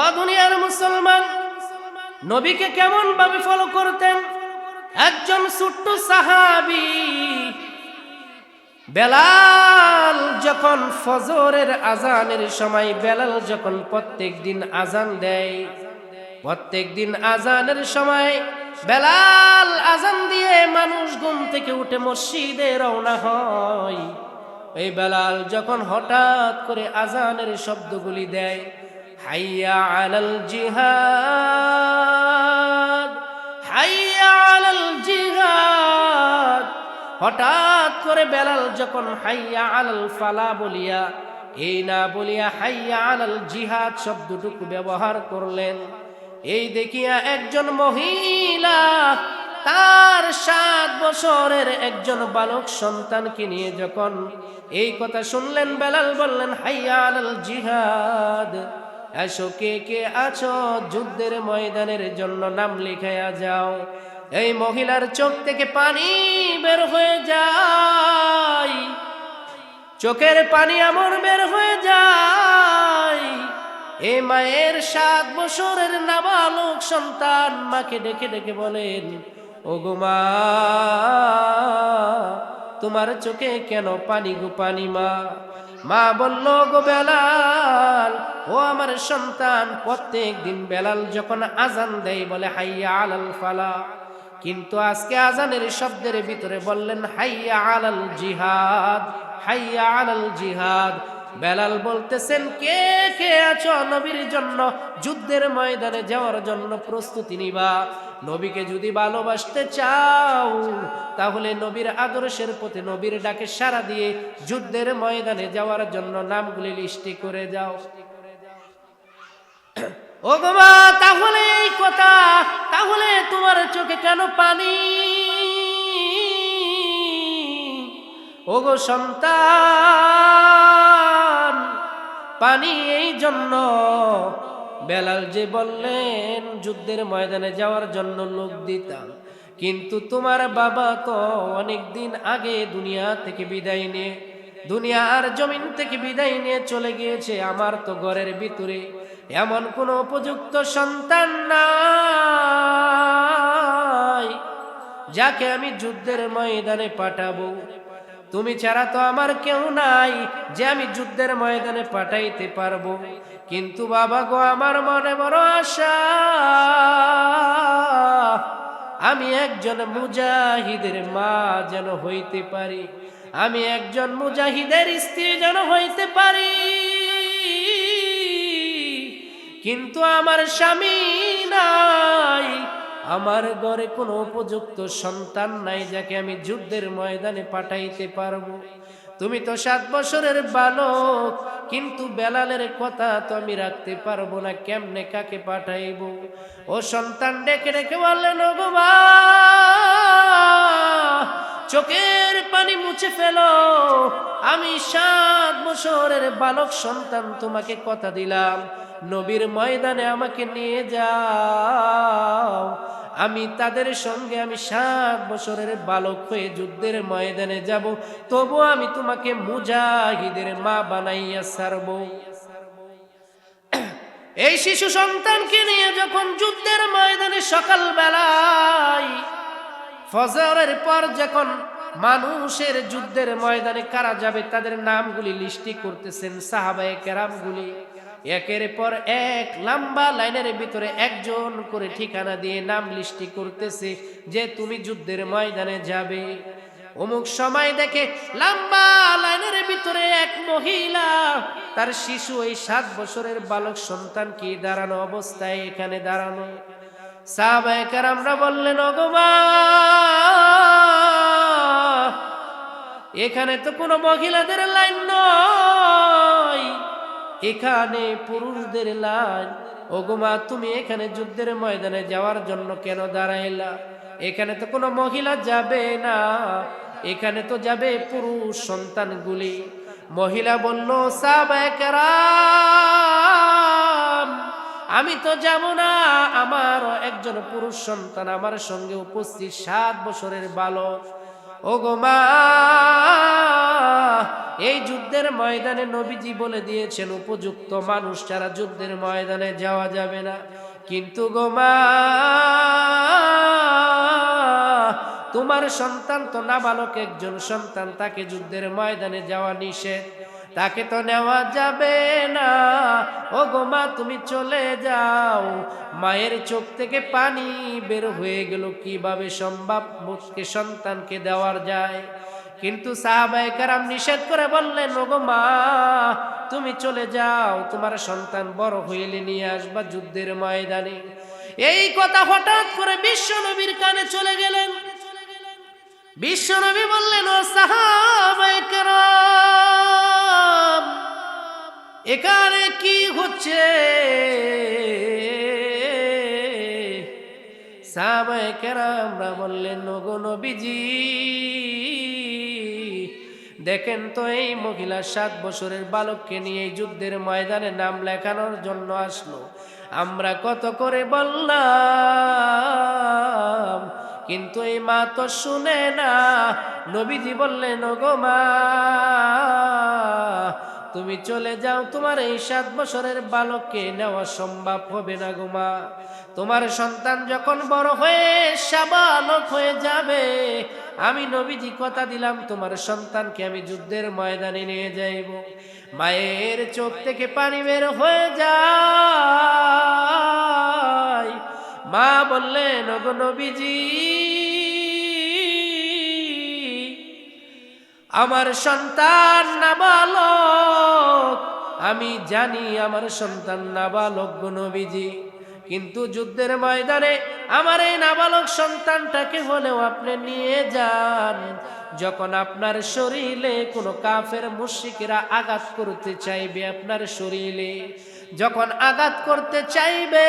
ও দুনিয়ার মুসলমান, নবীকে কেমন ভাবে ফলো করতেন? একজন ছোট্ট সাহাবি, বেলাল যখন ফজরের আজানের সময় বেলাল যখন প্রত্যেক দিন আজান দেয় প্রত্যেক দিন আজানের সময় বেলাল আজান দিয়ে মানুষ ঘুম থেকে উঠে মসজিদে রওনা হয়। এই বেলাল যখন হঠাৎ করে আজানের শব্দগুলি দেয় হাইয়া আলাল জিহাদ, হাইয়া আলাল জিহাদ। হঠাৎ করে বেলাল যখন হাইয়া আলাল ফালা বলিয়া এই না বলিয়া হাইয়া আলাল জিহাদ শব্দটুকু ব্যবহার করলেন, এই দেখিয়া একজন মহিলা তার সাত বছরের একজন বালক সন্তানকে নিয়ে যখন এই কথা শুনলেন, বেলাল বললেন, হাইয়া আলাল জিহাদ এসো কে কে আছো যুদ্ধের ময়দানের জন্য নাম লিখাইয়া যাও। এই মহিলার চোখ থেকে পানি বের হয়ে যায়। চোখের পানি এমন বের হয়ে যায়। এ মায়ের সাত বছরের নাবালক সন্তান মাকে ডেকে ডেকে বলেন ও গো মা তোমার চোখে কেন পানি গো পানি মা? মা বলল, গো বেলাল, ও আমার সন্তান, প্রত্যেক দিন বেলাল যখন আজান দেয় বলে, হাইয়া আলাল ফালা। কিন্তু আজকে আজানের শব্দের ভিতরে বললেন, হাইয়া আলাল জিহাদ, হাইয়া আলাল জিহাদ। বেলাল বলতেছেন, কে কে আছো নবীর জন্য যুদ্ধের ময়দানে যাওয়ার জন্য প্রস্তুতি নিবা? নবীকে যদি ভালোবাসতে চাও, তাহলে নবীর আদর্শের প্রতি নবীর ডাকে সারা দিয়ে যুদ্ধের ময়দানে যাওয়ার জন্য নামগুলি লিস্টি করে যাও। ও গোমা তাহলে এই কথা, তাহলে তোমার চোখে কেন পানি? ও গো সন্তান, পানি এই জন্য বেলাল যে বললেন, যুদ্ধের ময়দানে যাওয়ার জন্য লোক দিতাম। কিন্তু তোমার বাবা তো অনেক দিন আগে দুনিয়া থেকে বিদায় নিয়ে দুনিয়ার জমিন থেকে বিদায় নিয়ে চলে গিয়েছে। আমার তো ঘরের ভিতরে এমন কোন উপযুক্ত সন্তান নাই, যাকে আমি যুদ্ধের ময়দানে পাঠাবো। তুমি ছাড়া তো আমার কেউ নাই যে আমি যুদ্ধের ময়দানে পাঠাইতে পারব। কিন্তু বাবা গো, আমার মনে বড় আশা, আমি একজন মুজাহিদের মা যেন হইতে পারি। আমি একজন মুজাহিদের স্ত্রী যেন হইতে পারি। কিন্তু আমার স্বামী নাই আমার ঘরে কোনো উপযুক্ত সন্তান নাই যাকে আমি যুদ্ধের ময়দানে পাঠাইতে পারব। তুমি তো সাত বছরের বালক, কিন্তু বেলালের কথা তো আমি রাখতে পারব না, কেমনে কাকে পাঠাইব? ও সন্তান ডেকে ডেকে বললেন চোখের পানি মুছে ফেলো। আমি সাত বছরের বালক সন্তান, তোমাকে কথা দিলাম। নবীর ময়দানে আমাকে নিয়ে যাও। আমি তাদের সঙ্গে আমি সাত বছরের বালক হয়ে যুদ্ধের ময়দানে যাব। তবু আমি তোমাকে মুজাহিদের মা বানাইয়া সারব এই শিশু সন্তানকে নিয়ে যখন যুদ্ধের ময়দানে সকাল বেলায় ফজরের পর যখন মানুষের যুদ্ধের ময়দানে কারা যাবে, তাদের নামগুলি লিস্টি করতেছেন সাহাবায়ে কেরামগুলি। একের পর এক লম্বা লাইনের ভিতরে একজন করে ঠিকানা দিয়ে নাম লিস্টি করতেছে যে তুমি যুদ্ধের ময়দানে যাবে। অমুক সময় দেখে লম্বা লাইনের ভিতরে এক মহিলা, তার শিশু এই সাত বছরের বালক সন্তান কি দাঁড়ানো অবস্থায় এখানে দাঁড়ানো সাহাবায়ে আমরা বললেন অগমা এখানে তো কোনো মহিলাদের লাইন নয়। এখানে পুরুষদের লাইন। ওগোমা তুমি এখানে যুদ্ধের ময়দানে যাওয়ার জন্য কেন দাঁড়াইলা? এখানে তো কোনো মহিলা যাবে না। এখানে তো যাবে পুরুষ সন্তানগুলি। মহিলা বলল আমি তো যাব না। আমার একজন পুরুষ সন্তান আমার সঙ্গে উপস্থিত সাত বছরের বালক। ও গো মা, এই যুদ্ধের ময়দানে নবীজি বলে দিয়েছেন, উপযুক্ত মানুষ ছাড়া যুদ্ধের ময়দানে যাওয়া যাবে না। কিন্তু গো মা, তোমার সন্তান তো নাবালক একজন সন্তান, তাকে যুদ্ধের ময়দানে যাওয়া নিষেধ। তাকে তো নেওয়া যাবে না। ও গো মা, তুমি চলে যাও। মায়ের চোখ থেকে পানি বের হয়ে গেল, কীভাবে সম্ভব? মুখকে, সন্তানকে দেওয়ার যায়। কিন্তু সাহাবায়ে কারাম নিষেধ করে বললেন ও গো মা, তুমি চলে যাও, তোমার সন্তান বড় হইলে নিয়ে আসবা যুদ্ধের ময়দানে। এই কথা হঠাৎ করে বিশ্ব নবীর কানে চলে গেলেন। বিশ্ব নবী বললেন, ও সাহাবায়ে কারাম এখানে কি হচ্ছে? সাহাবায়ে কেরামরা বললেন, ওগো নবীজি, দেখেন তো এই মহিলা সাত বছরের বালককে নিয়ে এই যুদ্ধের ময়দানে নাম লেখানোর জন্য আসলো। আমরা কত করে বললাম, কিন্তু এই মা তো শুনে না। নবীজি বললেন, ওগো মা তুমি চলে যাও, তোমার এই সাত বছরের বালককে নেওয়া সম্ভব হবে না গো মা। তোমার সন্তান যখন বড় হয়ে সাবালক হয়ে যাবে, আমি নবীজি কথা দিলাম, তোমার সন্তানকে আমি যুদ্ধের ময়দানে নিয়ে যাইব। মায়ের চোখ থেকে পানি বের হয়ে যায়। মা বললেন নবীজি আমার সন্তান নাবালক। আমি জানি আমার সন্তান নাবালক নবীজি। কিন্তু যুদ্ধের ময়দানে আমার এই নাবালক সন্তানটাকে হলেও আপনি নিয়ে যান। যখন আপনার শরীরে কোনো কাফের মুশিকেরা আঘাত করতে চাইবে আপনার শরীরে, যখন আঘাত করতে চাইবে,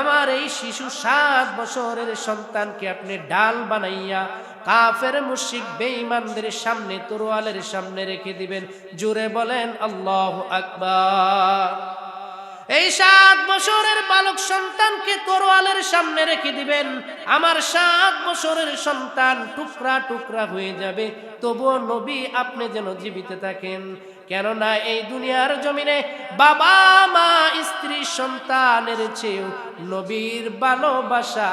আমার এই শিশু সাত বছরের সন্তানকে আপনি ডাল বানাইয়া কাফের মুশিক বেঈমানদের সামনে তরোয়ালের সামনে রেখে দিবেন। জুড়ে বলেন, আল্লাহ আকবার। এই সাত বছরের বালক সন্তানকে তরোয়ালের সামনে রেখে দিবেন। আমার সাত বছরের সন্তান টুকরা টুকরা হয়ে যাবে। তবুও নবী আপনি যেন জীবিত থাকেন। কেননা এই দুনিয়ার জমিনে বাবা, মা, স্ত্রী, সন্তানের চেয়েও নবীর ভালোবাসা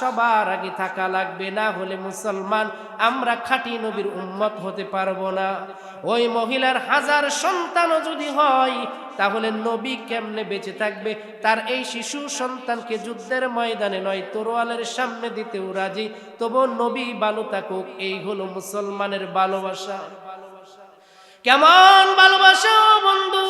সবার আগে থাকা লাগবে। না হলে মুসলমান আমরা খাঁটি নবীর উম্মত হতে পারব না। ওই মহিলার হাজার সন্তানও যদি হয়, তাহলে নবী কেমনে বেঁচে থাকবে? তার এই শিশু সন্তানকে যুদ্ধের ময়দানে নয়, তরোয়ালের সামনে দিতেও রাজি। তবু নবী ভালো থাকুক, এই হলো মুসলমানের ভালোবাসা। কেমন ভালোবাসা বন্ধু?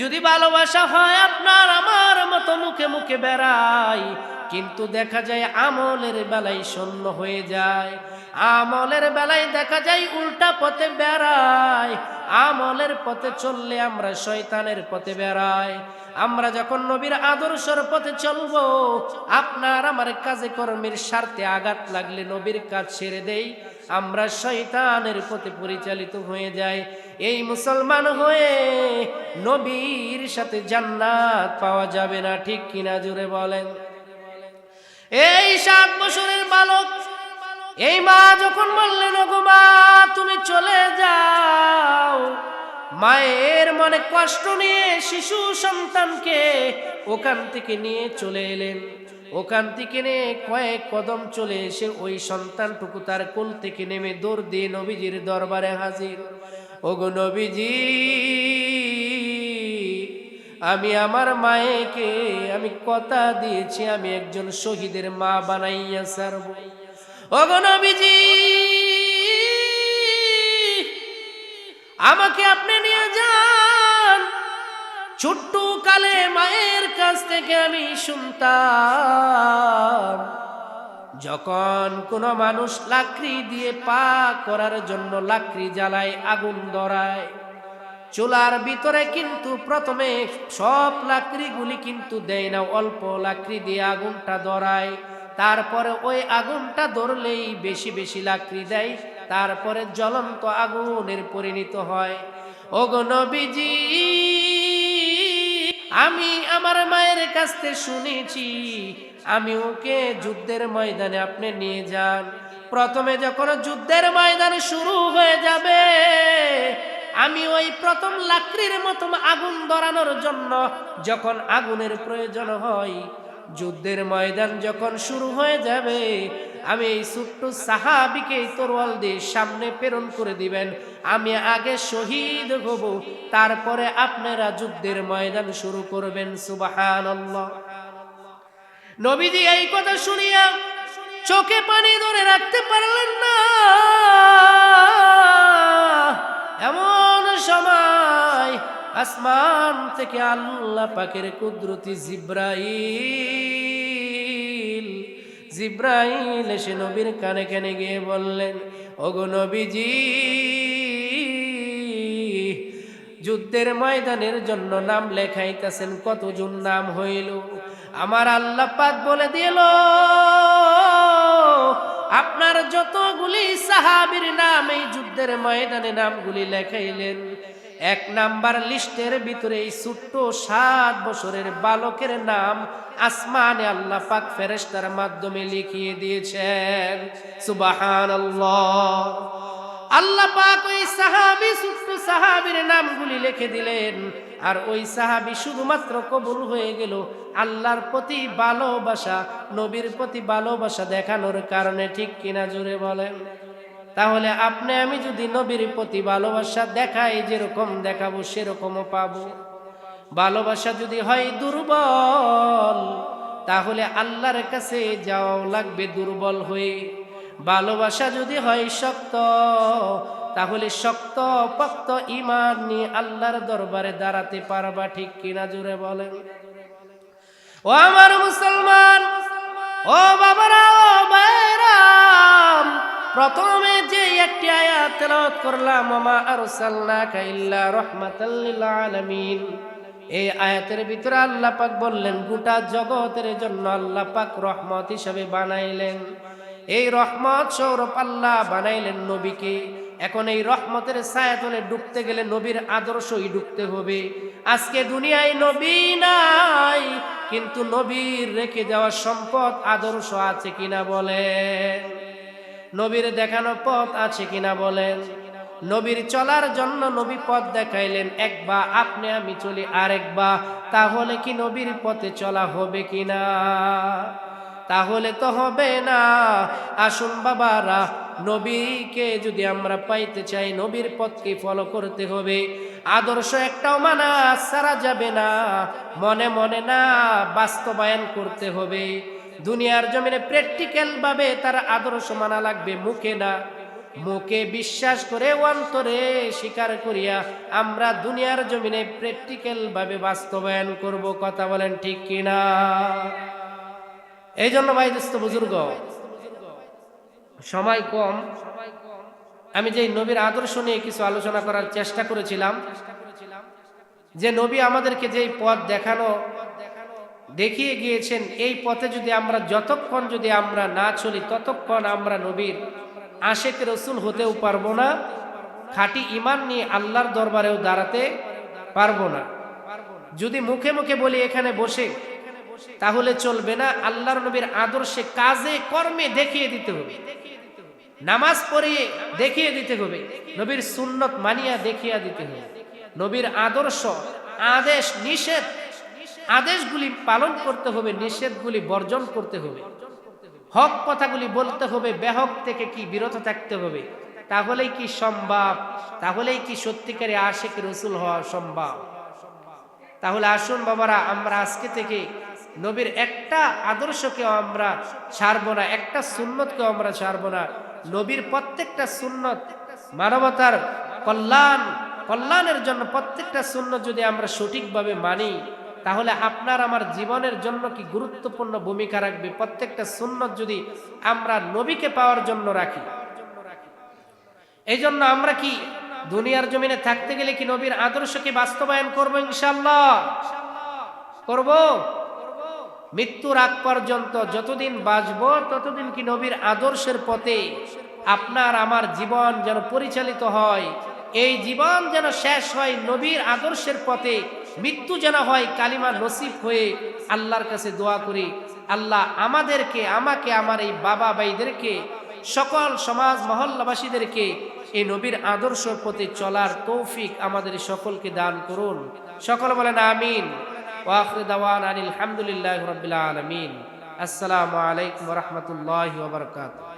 যদি ভালোবাসা হয় আপনার, আমার মতো মুখে মুখে বেড়াই, কিন্তু দেখা যায় আমলের বেলায় শূন্য হয়ে যায়। আমলের বেলায় দেখা যায় উল্টা পথে বেড়ায় আমলের পথে চললে আমরা শয়তানের পথে বেড়াই। আমরা যখন নবীর আদর্শর পথে চলব, আপনার আমার কাজে কর্মের স্বার্থে আঘাত লাগলে নবীর কাজ ছেড়ে দেই। আমরা শয়তানের পথে পরিচালিত হয়ে যাই। এই মুসলমান হয়ে নবীর সাথে জান্নাত পাওয়া যাবে না, ঠিক কিনা জুড়ে বলেন? এই সাত বছরের বালক, এই মা যখন বললেন, ওগো মা, তুমি চলে যাও। মায়ের মনে কষ্ট নিয়ে শিশু সন্তানকে ওখান থেকে নিয়ে চলে এলেন। ওখান থেকে নিয়ে কয়েক কদম চলে এসে ওই সন্তানটুকু তার কোল থেকে নেমে দৌড় দিয়ে নবীজির দরবারে হাজির। ওগো নবীজি, আমি আমার মায়েকে আমি কথা দিয়েছি, আমি একজন শহীদের মা বানাইয়া সারব ওগো নবীজি, আমাকে আপনি ছোট্ট কালে মায়ের কাছ থেকে আমি শুনতাম, যখন কোনো মানুষ লাকড়ি দিয়ে পা করার জন্য লাকড়ি জ্বালায়, আগুন ধরায়। চুলার ভিতরে কিন্তু প্রথমে সব লাকড়িগুলি কিন্তু দেয় না, অল্প লাকড়ি দিয়ে আগুনটা ধরায়। তারপরে ওই আগুনটা ধরলেই বেশি বেশি লাকড়ি দেয়, তারপরে জ্বলন্ত আগুনের পরিণত হয়। ওগো নবীজি আমি আমার মায়ের কাছ থেকে শুনেছি, আমি ওকে যুদ্ধের ময়দানে আপনি নিয়ে যান। প্রথমে যখন যুদ্ধের ময়দান শুরু হয়ে যাবে, আমি ওই প্রথম লাকড়ির মতো আগুন ধরানোর জন্য যখন আগুনের প্রয়োজন হয়, যুদ্ধের ময়দান যখন শুরু হয়ে যাবে আমি এই ছোট্ট সাহাবিকে এই তরোয়াল দিয়ে সামনে প্রেরণ করে দিবেন। আমি আগে শহীদ হব, তারপরে আপনারা যুদ্ধের ময়দান শুরু করবেন। সুবহানাল্লাহ। নবীজি এই কথা শুনিয়া চোখে পানি ধরে রাখতে পারলেন না। এমন সময় আসমান থেকে আল্লাহ পাকের কুদরতি জিব্রাইল জিব্রাইল এসে নবীর কানে কানে গিয়ে বললেন, ওগো নবীজি, যুদ্ধের ময়দানের জন্য নাম লেখাইতেছেন, কতজন নাম হইল? আমার আল্লাহ পাক বলে দিল, আপনার যতগুলি সাহাবীর নাম এই যুদ্ধের ময়দানে নামগুলি লেখাইলেন এক নাম্বার লিস্টের ভিতরে এই ছোট্ট সাত বছরের বালকের নাম আসমানে আল্লাহ পাক ফেরেশতার মাধ্যমে লিখিয়ে দিয়েছেন সুবাহান আল্লাহ পাক ওই সাহাবি, ছোট্ট সাহাবির নামগুলি লিখে দিলেন, আর ওই সাহাবি শুধুমাত্র কবুল হয়ে গেল আল্লাহর প্রতি ভালোবাসা, নবীর প্রতি ভালোবাসা দেখানোর কারণে, ঠিক কিনা জোরে বলেন? তাহলে আপনি, আমি যদি নবীর প্রতি ভালোবাসা দেখাই, যেরকম দেখাবো, সেরকমও পাবো। ভালোবাসা যদি হয় দুর্বল, তাহলে আল্লাহর কাছে যাওয়াও লাগবে দুর্বল হয়ে। ভালোবাসা যদি হয় শক্ত, তাহলে শক্ত, পক্ত ইমান নিয়ে আল্লাহর দরবারে দাঁড়াতে পারবা, ঠিক কিনা জুড়ে বলেন। ও আমার মুসলমান, ও বাবারা, ও বাইরাম প্রথমে যে একটি আয়াত তেলাওয়াত করলাম মামা আরসালনাকা ইল্লা রাহমাতাল লিল আলামিন। এই আয়াতের ভিতরে আল্লাহ পাক বললেন, গোটা জগতের জন্য আল্লাহ পাক রহমত হিসাবে বানাইলেন। এই রহমত সৌরভ আল্লাহ বানাইলেন নবীকে। এখন এই রহমতের ছায়াতলে ডুবতে গেলে নবীর আদর্শই ডুবতে হবে। আজকে দুনিয়ায় নবী নাই, কিন্তু নবীর রেখে যাওয়া সম্পদ আদর্শ আছে কিনা বলেন। নবীর দেখানো পথ আছে কিনা বলেন? নবীর চলার জন্য নবী পথ দেখাইলেন একবা আপনি, আমি চলি আরেকবা তাহলে কি নবীর পথে চলা হবে কিনা? তাহলে তো হবে না। আসুন বাবারা, নবীকে যদি আমরা পাইতে চাই, নবীর পথকে ফলো করতে হবে। আদর্শ একটাও মানা, সারা যাবে না। মনে মনে না, বাস্তবায়ন করতে হবে। দুনিয়ার জমিনে প্র্যাকটিক্যাল ভাবে তার আদর্শ মানা লাগবে, মুখে না। মুখে বিশ্বাস করে, অন্তরে স্বীকার করিয়া আমরা দুনিয়ার জমিনে প্র্যাকটিক্যাল ভাবে বাস্তবায়ন করব, কথা বলেন ঠিক কিনা? এই জন্য ভাই দোস্ত বুজুর্গ, সময় কম। আমি যে নবীর আদর্শ নিয়ে কিছু আলোচনা করার চেষ্টা করেছিলাম, যে নবী আমাদেরকে যে পথ দেখানো দেখিয়ে গিয়েছেন, এই পথে যদি আমরা যতক্ষণ যদি আমরা না চলি, ততক্ষণ আমরা নবীর আশেক রসুল হতেও পারব না, খাঁটি ইমান নিয়ে আল্লাহর দরবারেও দাঁড়াতে পারব না। যদি মুখে মুখে বলি এখানে বসে, তাহলে চলবে না, আল্লাহর নবীর আদর্শে কাজে, কর্মে দেখিয়ে দিতে হবে। নামাজ পড়িয়ে দেখিয়ে দিতে হবে, নবীর সুন্নত মানিয়া দেখিয়া দিতে হবে। নবীর আদর্শ, আদেশ, নিষেধ আদেশগুলি পালন করতে হবে, নিষেধগুলি বর্জন করতে হবে। হক কথাগুলি বলতে হবে, বেহক থেকে কি বিরত থাকতে হবে, তাহলেই কি সম্ভব, তাহলেই কি সত্যিকারে আশেক রসুল হওয়া সম্ভব। তাহলে আসুন বাবারা, আমরা আজকে থেকে নবীর একটা আদর্শকেও আমরা ছাড়ব না, একটা সুন্নতকেও আমরা ছাড়ব না। নবীর প্রত্যেকটা সুন্নত মানবতার কল্যাণ, কল্যাণের জন্য প্রত্যেকটা সুন্নত যদি আমরা সঠিকভাবে মানি তাহলে আপনার আমার জীবনের জন্য কি গুরুত্বপূর্ণ ভূমিকা রাখবে? প্রত্যেকটা সুন্নত যদি আমরা নবীকে পাওয়ার জন্য রাখি। এই জন্য আমরা কি দুনিয়ার জমিনে থাকতে গেলে কি নবীর আদর্শকে বাস্তবায়ন করব ইনশাল্লাহ করব? মৃত্যুর আগ পর্যন্ত যতদিন বাঁচব, ততদিন কি নবীর আদর্শের পথে আপনার আমার জীবন যেন পরিচালিত হয়। এই জীবন যেন শেষ হয় নবীর আদর্শের পথে মৃত্যু যেন হয় কালিমা নসিব হয়ে আল্লাহর কাছে দোয়া করি। আল্লাহ আমাদেরকে, আমাকে, আমার এই বাবা ভাইদেরকে, সকল সমাজ মহল্লাবাসীদেরকে এই নবীর আদর্শ প্রতি চলার তৌফিক আমাদের সকলকে দান করুন। সকল বলেন আমিন। ওয়াখরে দাওয়ান আনিল হামদুলিল্লাহ আলমিন। আসসালামু আলাইকুম রহমতুল্লাহ ওবরকাত